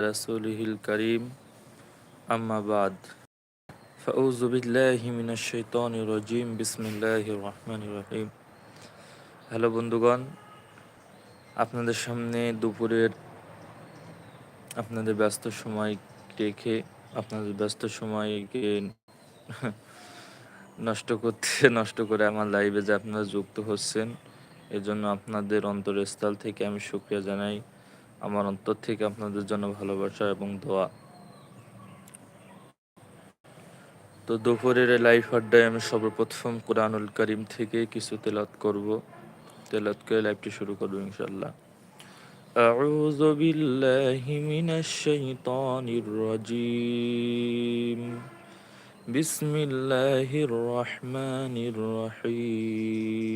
رسوله الكريم أما بعد فأعوذ بالله من الشيطان الرجيم بسم الله الرحمن الرحيم hello বন্ধুগণ আপনাদের সামনে দুপুরের আপনাদের ব্যস্ত সময় রেখে আপনাদের ব্যস্ত সময়কে নষ্ট করতে নষ্ট করে আমার লাইভে যে আপনারা যুক্ত হচ্ছেন এজন্য আপনাদের অন্তরস্থল থেকে আমি শুক্রিয়া জানাই আমার অন্তর থেকে আপনাদের জন্য ভালোবাসা এবং দোয়া তো দুপুরের লাইফ আড্ডায় আমি সর্বপ্রথম কোরআনুল করিম থেকে কিছু তেলাত করব তেলাত করে লাইভটি শুরু করবো ইনশাল্লাহ أعوذ بالله من الشيطان الرجيم بسم الله الرحمن الرحيم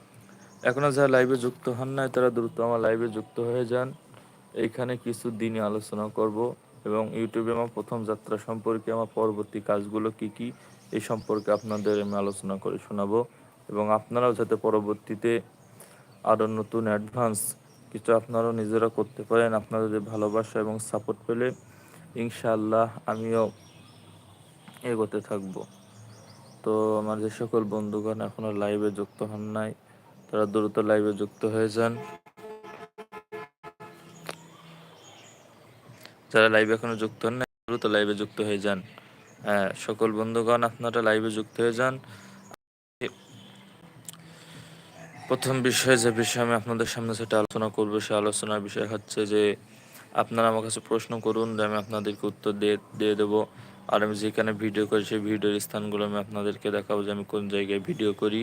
এখনও যারা লাইভে যুক্ত হন নাই, তারা দ্রুত আমার লাইভে যুক্ত হয়ে যান। এইখানে কিছু দিনই আলোচনা করব এবং ইউটিউবে আমার প্রথম যাত্রা সম্পর্কে আমার পরবর্তী কাজগুলো কি কি, এই সম্পর্কে আপনাদের আমি আলোচনা করে শোনাবো এবং আপনারাও যাতে পরবর্তীতে আরও নতুন অ্যাডভান্স কিছু আপনারাও নিজেরা করতে পারেন, আপনাদের ভালোবাসা এবং সাপোর্ট পেলে ইনশাআল্লাহ আমিও এগোতে থাকব। তো আমার যে সকল বন্ধুগণ এখনও লাইভে যুক্ত হন নাই তারা দ্রুত লাইভে যুক্ত হয়ে যান। যারা লাইভে এখনও যুক্ত হন না দ্রুত লাইভে যুক্ত হয়ে যান। সকল বন্ধুগণ, আপনারা লাইভে যুক্ত হয়ে যান। প্রথম বিষয় যে বিষয়ে আমি আপনাদের সামনে সেটা আলোচনা করব, সে আলোচনার বিষয় হচ্ছে যে, আপনারা আমার কাছে প্রশ্ন করুন, যে আমি আপনাদেরকে উত্তর দিয়ে দিয়ে দেবো। আর আমি যেখানে ভিডিও করি, সেই ভিডিওর স্থানগুলো আমি আপনাদেরকে দেখাবো যে আমি কোন জায়গায় ভিডিও করি।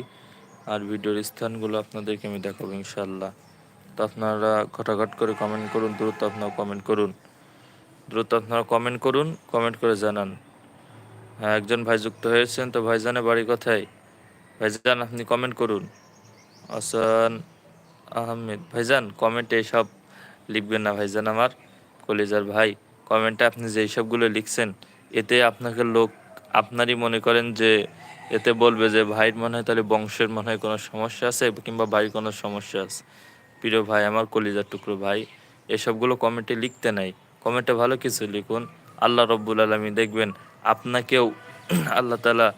আর ভিডিওর স্থানগুলো আপনাদেরকে আমি দেখাবো ইনশাল্লাহ তো আপনারা ঘটাঘট করে কমেন্ট করুন, দ্রুত আপনারা কমেন্ট করুন। দ্রুত আপনারা কমেন্ট করুন কমেন্ট করে জানান। হ্যাঁ একজন ভাই যুক্ত হয়েছেন, তো ভাইজানের বাড়ি কোথায়? ভাইজান, আপনি কমেন্ট করুন। আসান আহমেদ, ভাইজান কমেন্টে এসব লিখবেন না ভাইজান আমার, কলেজার ভাই। কমেন্টে আপনি যেই সবগুলো লিখছেন, এতে আপনাকে লোক, আপনারই মনে করেন যে এতে বলবে যে ভাইয়ের মনে হয় তাহলে বংশের মনে হয় কোনো সমস্যা আছে কিংবা ভাইয়ের কোনো সমস্যা আছে? প্রিয় ভাই, আমার কলিজার টুকরো ভাই, এসবগুলো কমেন্টে লিখতে নাই। কমেন্টে ভালো কিছু লিখুন। আল্লাহ রব্বুল আলমী দেখবেন আপনাকেও আল্লাহ তালা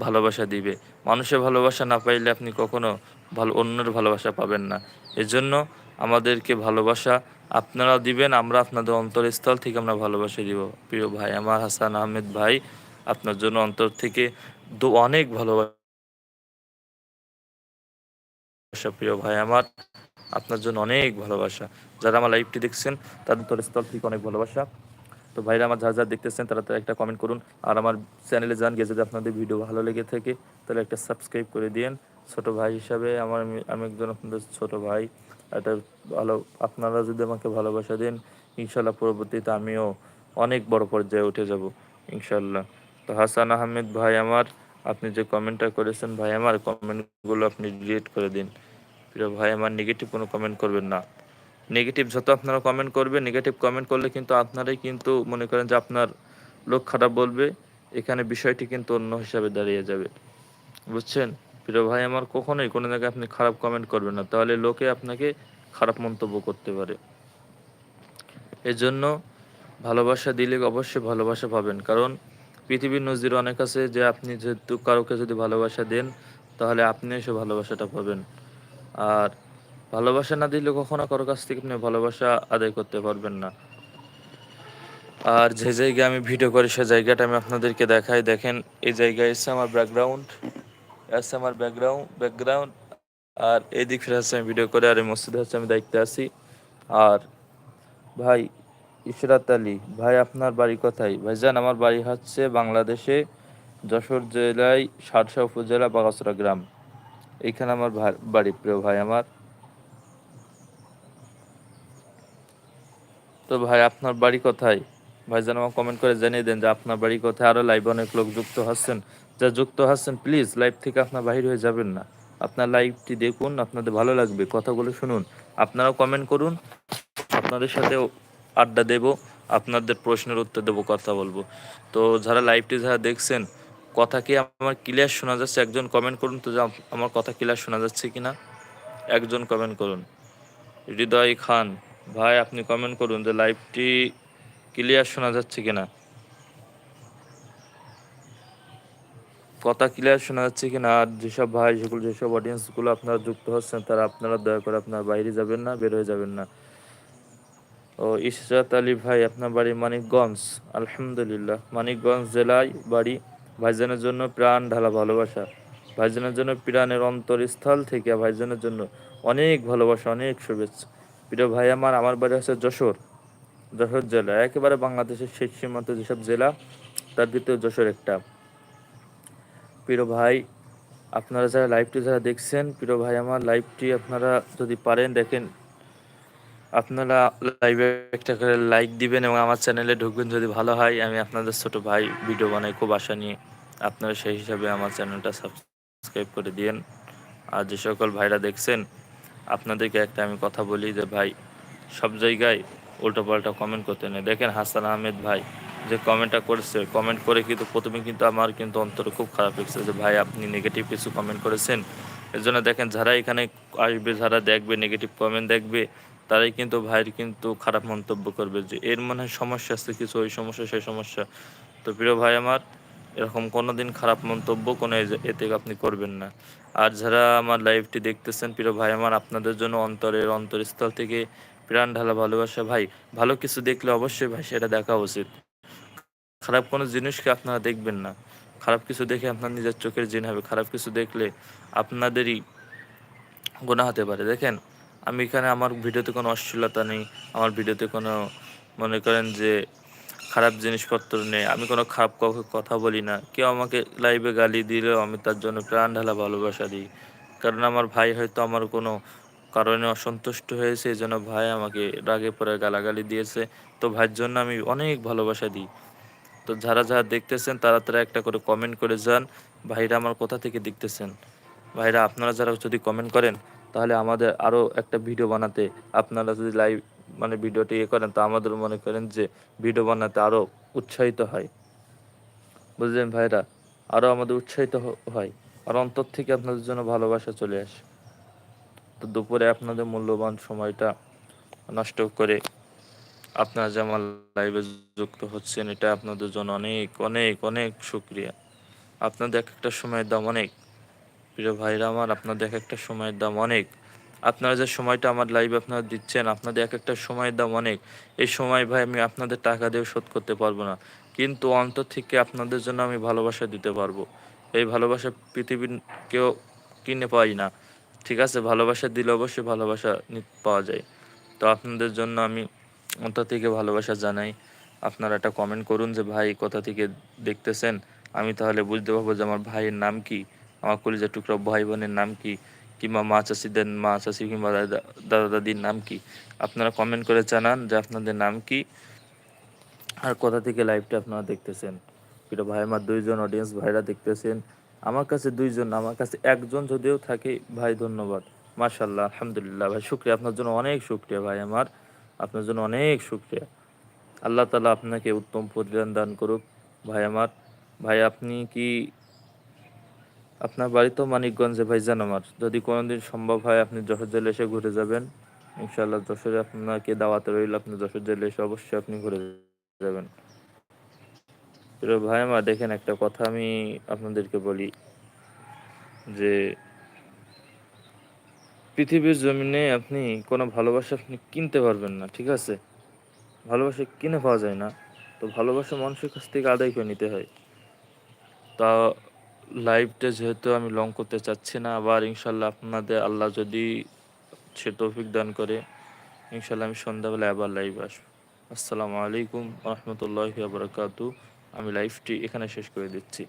ভালোবাসা দিবে। মানুষের ভালোবাসা না পাইলে আপনি কখনো ভালো, অন্যের ভালোবাসা পাবেন না। এজন্য আমাদেরকে ভালোবাসা আপনারা দিবেন, আমরা আপনাদের অন্তরস্থল থেকে আমরা ভালোবাসা দিব। প্রিয় ভাই, আমার হাসান আহমেদ ভাই, আপনার জন্য অন্তর থেকে অনেক ভালোবাসা প্রিয় ভাই আমার। আপনার জন্য অনেক ভালোবাসা। যারা আমার লাইভটি দেখছেন, তাদের তোর স্থল থেকে অনেক ভালোবাসা। তো ভাইরা আমার যা যা দেখতেছেন, তারা তারা একটা কমেন্ট করুন। আর আমার চ্যানেলে যান গিয়ে যদি আপনাদের ভিডিও ভালো লেগে থাকে, তাহলে একটা সাবস্ক্রাইব করে দিন ছোট ভাই হিসাবে আমার, আমি একজন আপনাদের ছোট ভাই। একটা ভালো, আপনারা যদি আমাকে ভালোবাসা দেন, ইনশাল্লাহ পরবর্তীতে আমিও অনেক বড় পর্যায়ে উঠে যাব, ইনশাল্লাহ। তো হাসান আহমেদ ভাই আমার আপনি যে কমেন্টটা করেছেন, ভাই, আমার কমেন্টগুলো আপনি ডিলিট করে দিন। প্রিয় ভাই, আমার নেগেটিভ কোনো কমেন্ট করবেন না। নেগেটিভ যত আপনারা কমেন্ট করবেন নেগেটিভ কমেন্ট করলে কিন্তু আপনারাই কিন্তু মনে করেন যে আপনার লোক খারাপ বলবে, এখানে বিষয়টি কিন্তু অন্য হিসাবে দাঁড়িয়ে যাবে। বুঝছেন? প্রিয় ভাই, আমার কখনোই কোনো জায়গায় আপনি খারাপ কমেন্ট করবেন না। তাহলে লোকে আপনাকে খারাপ মন্তব্য করতে পারে। এজন্য ভালোবাসা দিলে অবশ্যই ভালোবাসা পাবেন। কারণ পৃথিবীর নজির অনেক আছে যে আপনি যেহেতু কারোকে যদি ভালোবাসা দেন, তাহলে আপনি এসে ভালোবাসাটা পাবেন। আর ভালোবাসা না দিলে কখনো কারও কাছ থেকে আপনি ভালোবাসা আদায় করতে পারবেন না। আর যে জায়গায় আমি ভিডিও করি, সে জায়গাটা আমি আপনাদেরকে দেখাই। দেখেন, এই জায়গায় এসে আমার ব্যাকগ্রাউন্ড এসছে আমার ব্যাকগ্রাউন্ড ব্যাকগ্রাউন্ড আর এই দিক ফিরে হচ্ছে আমি ভিডিও করে, আর এই মসজিদে হচ্ছে আমি দায়িত্বে আছি। আর ভাই ইশরাত আলী, ভাই, আপনার বাড়ি কোথায়? ভাইজান, আমার বাড়ি হচ্ছে বাংলাদেশে যশোর জেলায় সারসা উপজেলা বাগাসরা গ্রাম। এইখানে আমার বাড়ি, প্রিয় ভাই আমার। তো ভাই, আপনার বাড়ি কোথায়? ভাই যেন আমার কমেন্ট করে জানিয়ে দেন যে, আপনার বাড়ি কোথায়? আরও লাইভে অনেক লোক যুক্ত হচ্ছেন। যা যুক্ত হচ্ছেন প্লিজ লাইভ থেকে আপনার বাহির হয়ে যাবেন না। আপনার লাইভটি দেখুন, আপনাদের ভালো লাগবে। কথাগুলো শুনুন। আপনারাও কমেন্ট করুন। আপনাদের সাথেও আড্ডা দেব, আপনাদের প্রশ্নের উত্তর দেবো, কথা বলব। তো যারা লাইভটি যারা দেখছেন, কথা কি আমার ক্লিয়ার শোনা যাচ্ছে? একজন কমেন্ট করুন তো আমার কথা ক্লিয়ার শোনা যাচ্ছে কি না একজন কমেন্ট করুন। হৃদয় খান, ভাই আপনি কমেন্ট করুন যে লাইভটি ক্লিয়ার শোনা যাচ্ছে কিনা? কথা ক্লিয়ার শোনা যাচ্ছে কিনা? আর যেসব ভাই সেগুলো যেসব অডিয়েন্সগুলো আপনারা যুক্ত হচ্ছেন, তারা আপনারা দয়া করে আপনার বাইরে যাবেন না, বের হয়ে যাবেন না। ও ইশরাত আলী ভাই, আপনার বাড়ি মানিকগঞ্জ। আলহামদুলিল্লাহ, মানিকগঞ্জ জেলায় বাড়ি। ভাইজানের জন্য প্রাণ ঢালা ভালোবাসা। ভাইজানের জন্য প্রাণের অন্তরস্থল থেকে ভাইজানের জন্য অনেক ভালোবাসা, অনেক শুভেচ্ছা। প্রিয় ভাই আমার আমার বাড়ি হচ্ছে যশোর। যশোর জেলা, একেবারে বাংলাদেশের শেষ সীমান্ত যেসব জেলা, তার ভিতরে যশোর একটা। প্রিয় ভাই, আপনারা যারা লাইভটি যারা দেখছেন, প্রিয় ভাই আমার লাইভটি আপনারা যদি পারেন, দেখেন আপনারা লাইভে একটা করে লাইক দিবেন এবং আমার চ্যানেলে ঢুকবেন যদি ভালো হয়, আমি আপনাদের ছোট ভাই ভিডিও বানাই, খুব আশা নিয়ে আপনারা সেই হিসাবে আমার চ্যানেলটা সাবস্ক্রাইব করে দিয়েন। আর যে সকল ভাইরা দেখছেন, আপনাদেরকে একটা আমি কথা বলি যে ভাই, সব জায়গায় উল্টো পাল্টা কমেন্ট করতে নেই। দেখেন হাসান আহমেদ ভাই যে কমেন্টটা করেছে কমেন্ট করে কিন্তু প্রথমে কিন্তু আমার কিন্তু অন্তর খুব খারাপ লাগছে যে ভাই, আপনি নেগেটিভ কিছু কমেন্ট করেছেন। এর জন্য দেখেন যারা এখানে আসবে, যারা দেখবে নেগেটিভ কমেন্ট দেখবে তারাই কিন্তু ভাইয়ের কিন্তু খারাপ মন্তব্য করবে যে এর মনে হয় সমস্যা আছে, কিছু ওই সমস্যা, সেই সমস্যা। তো প্রিয় ভাই আমার, এরকম কোনো দিন খারাপ মন্তব্য কোনো এতে আপনি করবেন না। আর যারা আমার লাইভটি দেখতেছেন, প্রিয় ভাই আমার, আপনাদের জন্য অন্তরের অন্তরস্থল থেকে প্রাণ ঢালা ভালোবাসা। ভাই, ভালো কিছু দেখলে অবশ্যই ভাই সেটা দেখা উচিত। খারাপ কোনো জিনিসকে আপনারা দেখবেন না। খারাপ কিছু দেখে আপনার নিজের চোখের জিন হবে। খারাপ কিছু দেখলে আপনাদেরই গোনা হতে পারে। দেখেন আমি এখানে আমার ভিডিওতে কোনো অশ্লীলতা নেই, আমার ভিডিওতে কোনো, মনে করেন যে খারাপ জিনিসপত্র নেই, আমি কোনো খারাপ কাউকে কথা বলি না। কেউ আমাকে লাইভে গালি দিলেও আমি তার জন্য প্রাণ ঢালা ভালোবাসা দিই। কারণ আমার ভাই হয়তো আমার কোনো কারণে অসন্তুষ্ট হয়েছে, এই জন্য ভাই আমাকে রাগে পরে গালাগালি দিয়েছে। তো ভাইয়ের জন্য আমি অনেক ভালোবাসা দিই। তো যারা যারা দেখতেছেন, তারা তারা একটা করে কমেন্ট করে যান, ভাইরা আমার কোথা থেকে দেখতেছেন? ভাইরা, আপনারা যারা যদি কমেন্ট করেন তাহলে আমাদের আরও একটা ভিডিও বানাতে আপনারা যদি লাইভ মানে ভিডিওটি ইয়ে করেন, তো আমাদের মনে করেন যে ভিডিও বানাতে আরও উৎসাহিত হয়। বুঝলেন ভাইরা? আরও আমাদের উৎসাহিত হয়। আর অন্তর থেকে আপনাদের জন্য ভালোবাসা চলে আসে। তো দুপুরে আপনাদের মূল্যবান সময়টা নষ্ট করে আপনারা যে আমার লাইভে যুক্ত হচ্ছেন, এটা আপনাদের জন্য অনেক অনেক অনেক শুক্রিয়া। আপনাদের এক একটা সময়ের দাম অনেক। প্রিয় ভাইরা আমার, আপনাদের এক একটা সময়ের দাম অনেক। আপনারা যে সময়টা আমার লাইভে আপনারা দিচ্ছেন, আপনাদের এক একটা সময়ের দাম অনেক। এই সময় ভাই আমি আপনাদের টাকা দিয়ে শোধ করতে পারব না। কিন্তু অন্তর থেকে আপনাদের জন্য আমি ভালোবাসা দিতে পারব। এই ভালোবাসা পৃথিবীর কেউ কিনে পাই না। ঠিক আছে? ভালোবাসা দিলে অবশ্যই ভালোবাসা পাওয়া যায়। তো আপনাদের জন্য আমি অন্তর থেকে ভালোবাসা জানাই। আপনারা একটা কমেন্ট করুন যে, ভাই, কোথা থেকে দেখতেছেন? আমি তাহলে বুঝতে পারব যে, আমার ভাইয়ের নাম কি। আমার কলিজার টুকরা ভাই বোনের নাম কি? কিংবা মা চাষিদের, মা চাষি কিংবা দাদা দাদা দাদির নাম কি? আপনারা কমেন্ট করে জানান যে আপনাদের নাম কি? আর কোথা থেকে লাইভটা আপনারা দেখতেছেন? প্রিয় ভাই, আমার দুইজন অডিয়েন্স ভাইরা দেখতেছেন। আমার কাছে দুইজন, আমার কাছে একজন যদিও থাকে, ভাই ধন্যবাদ। মার্শাল্লাহ আলহামদুলিল্লাহ। ভাই, শুক্রিয়া। আপনার জন্য অনেক শুক্রিয়া ভাই আমার। আপনার জন্য অনেক শুক্রিয়া। আল্লাহ তালা আপনাকে উত্তম প্রতিদান দান করুক ভাই আমার। ভাই, আপনি কি আপনার বাড়ি তো মানিকগঞ্জে ভাইজান আমার। যদি কোনোদিন সম্ভব হয় আপনি যশোর জেলে এসে ঘুরে যাবেন। ইনশাল্লাহ যশোরে আপনাকে দাওয়াতে রইল, আপনি যশোর জেলে এসে অবশ্যই আপনি ঘুরে যাবেন। ভাই আমার, দেখেন একটা কথা আমি আপনাদেরকে বলি, যে পৃথিবীর জমিনে আপনি কোনো ভালোবাসা আপনি কিনতে পারবেন না, ঠিক আছে? ভালোবাসা কিনে পাওয়া যায় না, তো ভালোবাসা মানুষের কাছ থেকে আদায় করে নিতে হয়। তা লাইভটা যেহেতু আমি লং করতে চাচ্ছি না, আবার ইনশাল্লাহ আপনাদের আল্লাহ যদি সে তৌফিক দান করে, ইনশাল্লাহ আমি সন্ধ্যাবেলা আবার লাইভ আসব। আসসালামু আলাইকুম রহমতুল্লাহ বারকাতু আমি লাইভটি এখানে শেষ করে দিচ্ছি।